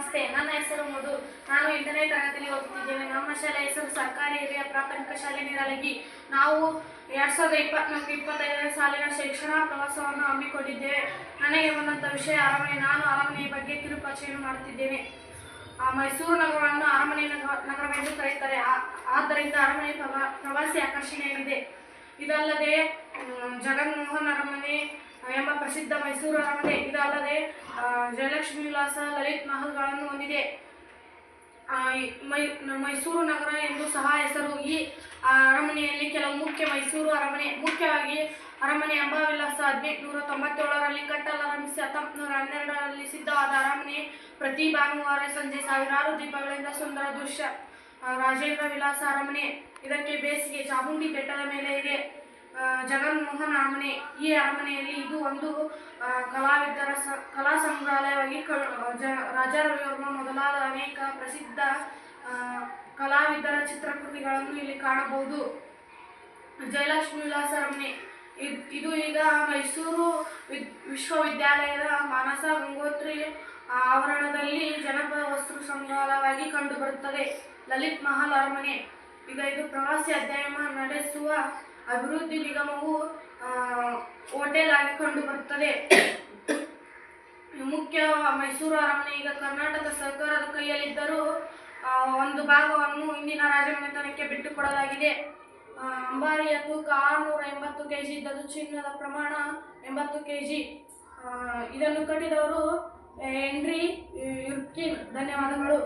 ನಮಸ್ತೆ. ನನ್ನ ಹೆಸರು ಮಧು. ನಾನು ಎಂಟನೇ ತರಗತಿಯಲ್ಲಿ ಓದುತ್ತಿದ್ದೇನೆ ನಮ್ಮ ಶಾಲೆ ಹೆಸರು ಸರ್ಕಾರಿ ಹಿರಿಯ ಪ್ರಾಥಮಿಕ ಶಾಲೆ ನೀರಲಗಿ ನಾವು ಎರಡ್ ಸಾವಿರದ ಇಪ್ಪತ್ನಾಲ್ಕು ಇಪ್ಪತ್ತೈದನೇ ಸಾಲಿನ ಶಿಕ್ಷಣ ಪ್ರವಾಸವನ್ನು ಹಮ್ಮಿಕೊಂಡಿದ್ದೇವೆ. ನನಗೆ ಬಂದಂಥ ವಿಷಯ ಅರಮನೆ. ನಾನು ಅರಮನೆಯ ಬಗ್ಗೆ ಕಿರುಪರಿಚೆಯನ್ನು ಮಾಡುತ್ತಿದ್ದೇನೆ. ಆ, ಮೈಸೂರು ನಗರವನ್ನು ಅರಮನೆ ನಗರ- ನಗರವೆಂದು ಕರೆಯುತ್ತಾರೆ. ಆದ್ದರಿಂದ ಅರಮನೆ ಪ್ರವಾ- ಪ್ರವಾಸಿ ಆಕರ್ಷಣೆಯಾಗಿದೆ. ಇದಲ್ಲದೆ ಜಗನ್ಮೋಹನ್ ಅರಮನೆ ಎಂಬ ಪ್ರಸಿದ್ಧ ಮೈಸೂರು ಅರಮನೆ, ಇದಲ್ಲದೆ ಜಯಲಕ್ಷ್ಮಿ ವಿಲಾಸ ಲಲಿತ್ ಮಹಲ್ಗಳನ್ನು ಹೊಂದಿದೆ. ಮೈ ಮೈಸೂರು ನಗರ ಎಂದು ಸಹ ಹೆಸರು ಈ ಅರಮನೆಯಲ್ಲಿ ಕೆಲವು ಮುಖ್ಯ ಮೈಸೂರು ಅರಮನೆ. ಮುಖ್ಯವಾಗಿ, ಅರಮನೆ ಅಂಬಾವಿಲಾಸ ಹದಿನೆಂಟುನೂರ ತೊಂಬತ್ತೇಳರಲ್ಲಿ ಕಟ್ಟಲಾರಂಭಿಸಿ ಹತ್ತೊಂಬತ್ತು ನೂರ ಹನ್ನೆರಡರಲ್ಲಿ ಸಿದ್ಧವಾದ ಅರಮನೆ ಪ್ರತಿ ಭಾನುವಾರ ಸಂಜೆ ಸಾವಿರಾರು ದೀಪಗಳಿಂದ ಸುಂದರ ದೃಶ್ಯ ರಾಜೇಂದ್ರ ವಿಲಾಸ ಅರಮನೆ. ಇದಕ್ಕೆ ಬೇಸಿಗೆ ಚಾಮುಂಡಿ ಬೆಟ್ಟದ ಮೇಲೆ ಇದೆ. ಜಗನ್ಮೋಹನ್ ಅರಮನೆ, ಈ ಅರಮನೆಯಲ್ಲಿ ಇದು ಒಂದು ಕಲಾವಿದರ ಸ, ಕಲಾ ಸಂಗ್ರಹಾಲಯವಾಗಿ ಕ ಜ ಮೊದಲಾದ ಅನೇಕ ಪ್ರಸಿದ್ಧ ಕಲಾವಿದರ ಚಿತ್ರಕೃತಿಗಳನ್ನು ಇಲ್ಲಿ ಕಾಣಬಹುದು. ಜಯಲಕ್ಷ್ಮಿ ವಿಲಾಸ ಅರಮನೆ ಇದ್- ಈಗ ಮೈಸೂರು ವಿದ್- ವಿಶ್ವವಿದ್ಯಾಲಯದ ಮಾನಸ ಗಂಗೋತ್ರಿ ಆವರಣದಲ್ಲಿ ಜನಪದ ವಸ್ತು ಸಂಗ್ರಹಾಲಯವಾಗಿ ಕಂಡುಬರುತ್ತದೆ. ಲಲಿತ್ ಮಹಲ್ ಅರಮನೆ. ಈಗ ಇದು ಪ್ರವಾಸಿ ಅಧ್ಯಯನ ನಡೆಸುವ ಅಭಿವೃದ್ಧಿ ನಿಗಮವು ಹೋಟೆಲ್ ಆಗಿ ಕಂಡುಬರುತ್ತದೆ ಮುಖ್ಯ ಮೈಸೂರು ಅರಮನೆ, ಈಗ ಕರ್ನಾಟಕ ಸರ್ಕಾರದ ಕೈಯಲ್ಲಿದ್ದರೂ ಒಂದು ಭಾಗವನ್ನು ಇಂದಿನ ರಾಜಮನೆತನಕ್ಕೆ ಬಿಟ್ಟುಕೊಡಲಾಗಿದೆ. ಅಂಬಾರಿಯ ತೂಕ ಆರುನೂರ ಎಂಬತ್ತು ಕೆ ಜಿ ಇದ್ದದ್ದು ಚಿನ್ನದ ಪ್ರಮಾಣ ಎಂಬತ್ತು ಕೆ ಜಿ ಇದನ್ನು ಕಟ್ಟಿದವರು ಹೆನ್ರಿ ಯುರ್ಕಿನ್. ಧನ್ಯವಾದಗಳು.